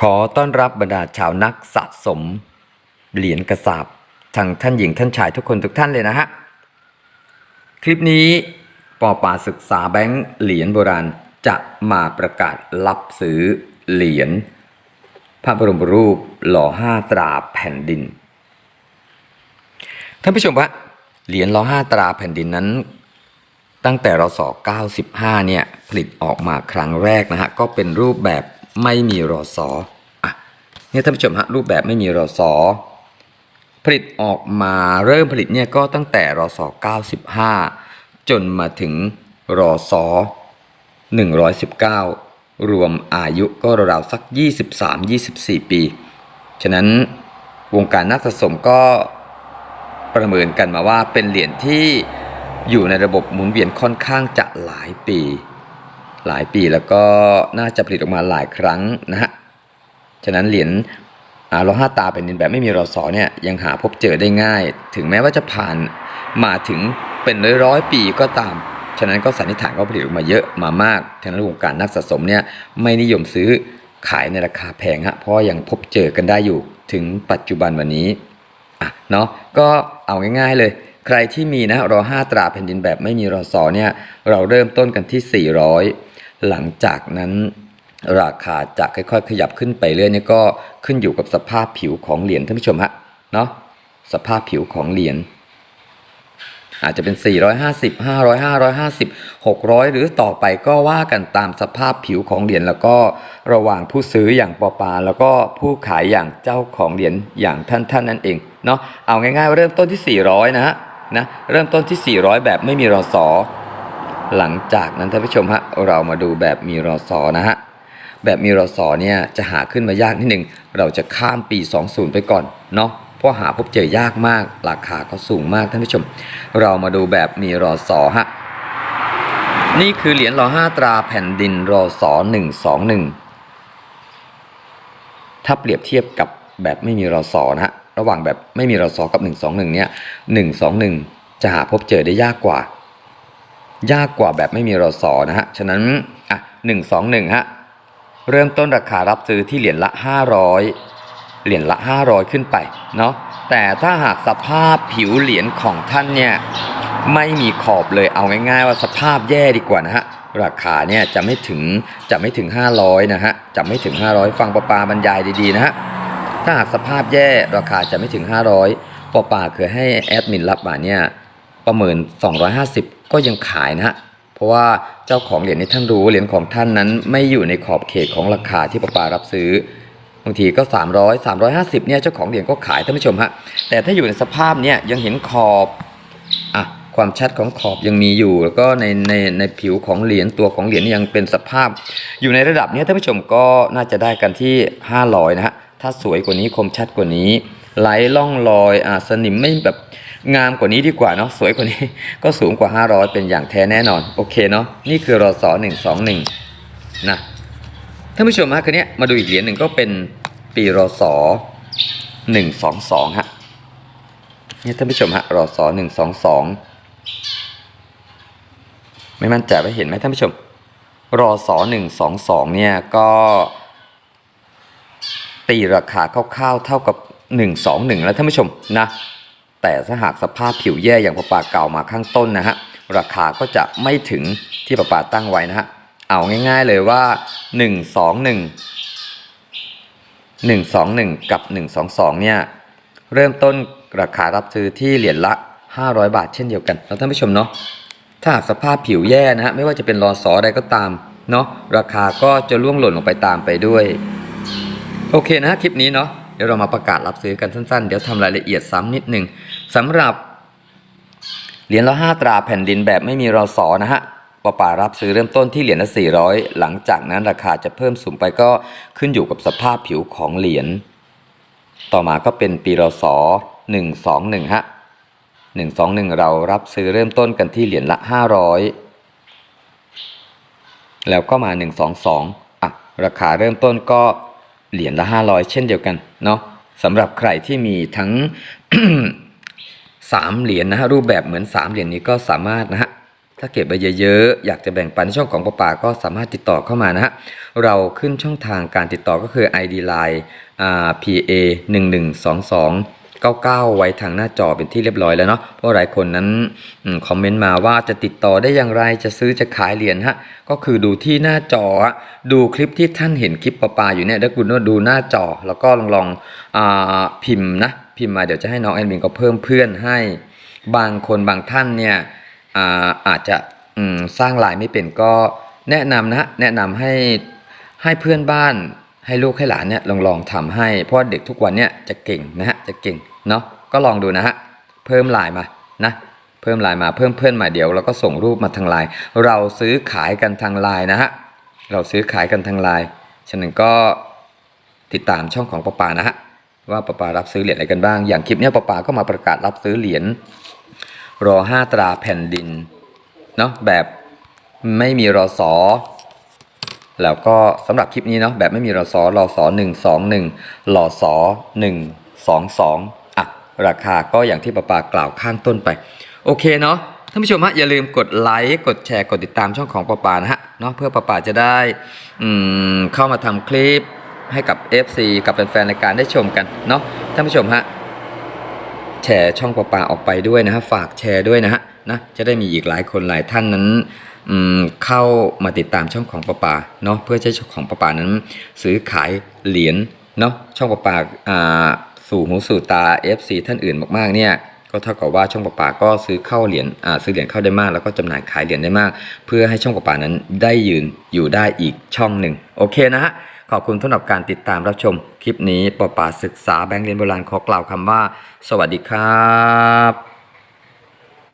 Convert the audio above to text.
ขอต้อนรับบรรดาชาวนักสะสม เหรียญกระสาบทั้งท่านหญิงท่านชายทุกคนทุกท่านเลยนะฮะ คลิปนี้ปอป่าศึกษาแบงค์เหรียญโบราณจะมาประกาศรับซื้อเหรียญพระบรมรูปหล่อห้าตราแผ่นดิน ท่านผู้ชมฮะเหรียญหล่อห้าตราแผ่นดินนั้น ตั้งแต่รศ95เนี่ยผลิตออกมาครั้งแรกนะฮะก็เป็นรูปแบบ ไม่มีรศอะเนี่ยท่านผู้ชมฮะรูปแบบไม่มีรศผลิตออกมาเริ่มผลิตเนี่ยก็ตั้งแต่รศ95 จนมาถึงรศ119 รวมอายุก็ราวๆสัก 23-24 ปี ฉะนั้นวงการนักสะสมก็ประเมินกันมาว่าเป็นเหรียญที่อยู่ในระบบหมุนเวียนค่อนข้างจะหลายปี หลายปีแล้วก็น่าจะผลิตออกมาหลายครั้งนะฮะ ฉะนั้นเหรียญอาล้อห้าตาเป็นดินแบบไม่มีรอสอเนี่ยยังหาพบเจอได้ง่าย ถึงแม้ว่าจะผ่านมาถึงเป็นร้อยร้อยปีก็ตาม ฉะนั้นก็สันนิษฐานว่าผลิตออกมาเยอะมามากฉะนั้นวงการนักสะสมเนี่ยไม่นิยมซื้อขายในราคาแพงฮะเพราะยังพบเจอกันได้อยู่ถึงปัจจุบันวันนี้อะเนาะก็เอาง่าย ๆ เลย ใครที่มีนะรอห้าตราแผ่นดินแบบไม่มีรอสอเนี่ยเราเริ่มต้นกันที่ 400 หลังจากนั้นราคาจะค่อยๆ ขยับขึ้นไปเรื่อยนี่ก็ขึ้นอยู่กับสภาพผิวของเหรียญท่านผู้ชมฮะเนาะสภาพผิวของเหรียญอาจจะเป็น 450 500 550 600 หรือต่อไปก็ว่ากันตามสภาพผิวของเหรียญแล้วก็ระหว่างผู้ซื้ออย่างปอปา แล้วก็ผู้ขายอย่างเจ้าของเหรียญอย่างท่านท่านๆนั่นเองเนาะเอาง่ายๆเริ่มต้นที่ 400 นะฮะนะเริ่มต้นที่ 400 แบบไม่มีรอสอ หลังจากนั้นท่านผู้ชมฮะเรามาดูแบบมีรอสอนะฮะแบบมีรอสอเนี่ยจะหาขึ้นมายากนิดหนึ่งเราจะข้ามปี 20 ไปก่อนเนาะเพราะหาพบเจอยากมากราคาก็สูงมากท่านผู้ชม เรามาดูแบบมีรอสอฮะนี่คือเหรียญรอห้าตราแผ่นดินรอสอ121ถ้าเปรียบเทียบกับแบบไม่มีรอสอนะฮะระหว่างแบบไม่มีรอสอกับ 121เนี่ย121 จะหาพบเจอได้ยากกว่า ยากกว่าแบบไม่มีรอสอนะฮะ ฉะนั้นอะ121ฮะ เริ่มต้นราคารับซื้อที่เหรียญละ 500 เหรียญละ 500 ขึ้นไปเนาะ แต่ถ้าหากสภาพผิวเหรียญของท่านเนี่ยไม่มีขอบเลยเอาง่าย ๆ ว่าสภาพแย่ดีกว่านะฮะราคาเนี่ยจะไม่ถึงจะไม่ถึง 500นะฮะจะไม่ถึง 500 ฟังปะปาบรรยายดีๆนะฮะถ้าหากสภาพแย่ราคาจะไม่ถึง 500ปอปาเคยให้แอดมินรับมาเนี่ย ประเมิน 250 ก็ยังขายนะฮะเพราะว่าเจ้าของเหรียญนี้ท่านรู้เหรียญของท่านนั้นไม่อยู่ในขอบเขตของราคาที่ปอปารับซื้อบางทีก็ 300 350เนี่ยเจ้าของเหรียญก็ขายท่านผู้ชมฮะแต่ถ้าอยู่ในสภาพเนี่ยยังเห็นขอบอะความชัดของขอบยังมีอยู่ แล้วก็ในในในผิวของเหรียญตัวของเหรียญยังเป็นสภาพ อยู่ในระดับเนี้ยท่านผู้ชมก็น่าจะได้กันที่ 500 นะฮะถ้าสวยกว่านี้คมชัดกว่านี้ไหลล่องลอยอ่าสนิมไม่แบบ งามกว่านี้ดีกว่าเนาะสวยกว่านี้ ก็สูงกว่า 500 เป็นอย่างแท้แน่นอน โอเคเนาะนี่คือรอสอ121นะท่านผู้ชมฮะคืนนี้มาดูอีกเหรียญหนึ่งก็เป็นปีรอสอ122ฮะนี่ท่านผู้ชมฮะรอสอ122 ไม่มั่นใจว่าเห็นไหมท่านผู้ชมรอสอ122 เนี่ยก็ตีราคาคร่าวๆเท่ากับ 121 แล้วท่านผู้ชมนะ แต่ถ้าหากสภาพผิวแย่อย่างปะปาเก่ามาข้างต้นนะฮะราคาก็จะไม่ถึงที่ปะปาตั้งไว้นะฮะเอาง่ายๆเลยว่า 121 121 กับ 122 เนี่ยเริ่มต้นราคารับซื้อที่เหรียญละ 500 บาทเช่นเดียวกันแล้วท่านผู้ชมเนาะถ้าหากสภาพผิวแย่นะฮะไม่ว่าจะเป็นรอสอใดก็ตามเนาะราคาก็จะล่วงหล่นลงไปตามไปด้วย โอเคนะคลิปนี้เนาะ เดี๋ยวเรามาประกาศรับซื้อกันสั้นๆ เดี๋ยวทำรายละเอียดซ้ำนิดหนึ่งสำหรับเหรียญละห้าตราแผ่นดินแบบไม่มีรอสอนะฮะปป่ารับซื้อเริ่มต้นที่เหรียญละ400 หลังจากนั้นราคาจะเพิ่มสูงไปก็ขึ้นอยู่กับสภาพผิวของเหรียญ ต่อมาก็เป็นปีรอสอ121 ฮะ 121 เรารับซื้อเริ่มต้นกันที่เหรียญละ 500 แล้วก็มา 122อะราคาเริ่มต้นก็ เหรียญละ 500 เช่นเดียวกันเนาะสำหรับใครที่มีทั้งสามเหรียญนะฮะรูปแบบเหมือนสามเหรียญนี้ก็สามารถนะฮะถ้าเก็บไปเยอะๆ อยากจะแบ่งปันช่องของป้าป่าก็สามารถติดต่อเข้ามานะฮะ เราขึ้นช่องทางการติดต่อก็คือ ID Line อ่า PA 1 1 2 2 99 ไว้ทางหน้าจอเป็นที่เรียบร้อยแล้วเนาะเพราะหลายคนนั้นอคอมเมนต์มาว่าจะติดต่อได้อย่างไรจะซื้อจะขายเหรียญฮะก็คือดูที่หน้าจออะดูคลิปที่ท่านเห็นคลิปปะปาอยู่เนี่ยถ้าคุณว่าดูหน้าจอแล้วก็ลองลองอพิมพ์นะพิมพ์มาเดี๋ยวจะให้น้องแอดมินก็เพิ่มเพื่อนให้บางคนบางท่านเนี่ยอาอาจจะสร้างลน์ไม่เป็นก็แนะนำนะฮะแนะนำให้ให้เพื่อนบ้านให้ลูกให้หลานเนี่ยลองลองทำให้เพราะเด็กทุกวันเนี่ยจะเก่งนะฮะ จะเก่งเนาะก็ลองดูนะฮะเพิ่มไลน์มานะเพิ่มไลน์มาเพิ่มเพื่อนมาเดี๋ยวเราก็ส่งรูปมาทางไลน์เราซื้อขายกันทางไลน์นะฮะเราซื้อขายกันทางไลน์ฉะนั้นก็ติดตามช่องของปะปานะฮะว่าปะปารับซื้อเหรียญอะไรกันบ้าง อย่างคลิปนี้ปะปาก็มาประกาศรับซื้อเหรียญรอห้าตราแผ่นดินเนาะแบบไม่มีรอสอแล้วก็สำหรับคลิปนี้เนาะแบบไม่มีรอสอรอสอหนึ่งสองหนึ่งรอสอหนึ่ง สองสองอะราคาก็อย่างที่ป้าปากล่าวข้างต้นไป โอเคเนาะท่านผู้ชมฮะอย่าลืมกดไลค์กดแชร์กดติดตามช่องของป้าปานะฮะเนาะเพื่อป้าปาจะได้อืมเข้ามาทำคลิปให้กับ FC กับแฟนๆรายการได้ชมกันเนาะท่านผู้ชมฮะแชร์ช่องปอปาออกไปด้วยนะฮะฝากแชร์ด้วยนะฮะนะจะได้มีอีกหลายคนหลายท่านนั้นเข้ามาติดตามช่องของปอปาเนาะเพื่อใช้ช่องของปอปานั้น ซื้อขายเหรียญเนาะช่องปอปาอ่า สู่หูสู่ตา FC ท่านอื่นมากๆเนี่ยก็เท่ากับว่าช่องปอปาก็ซื้อเข้าเหรียญอ่าซื้อเหรียญเข้าได้มาก แล้วก็จำหน่ายขายเหรียญได้มาก เพื่อให้ช่องปอปานั้นได้ยืนอยู่ได้อีกช่องหนึ่งโอเคนะฮะขอบคุณสำหรับการติดตามรับชมคลิปนี้ปอป่าศึกษาแบงค์เรียนโบราณขอกล่าวคำว่า สวัสดีครับ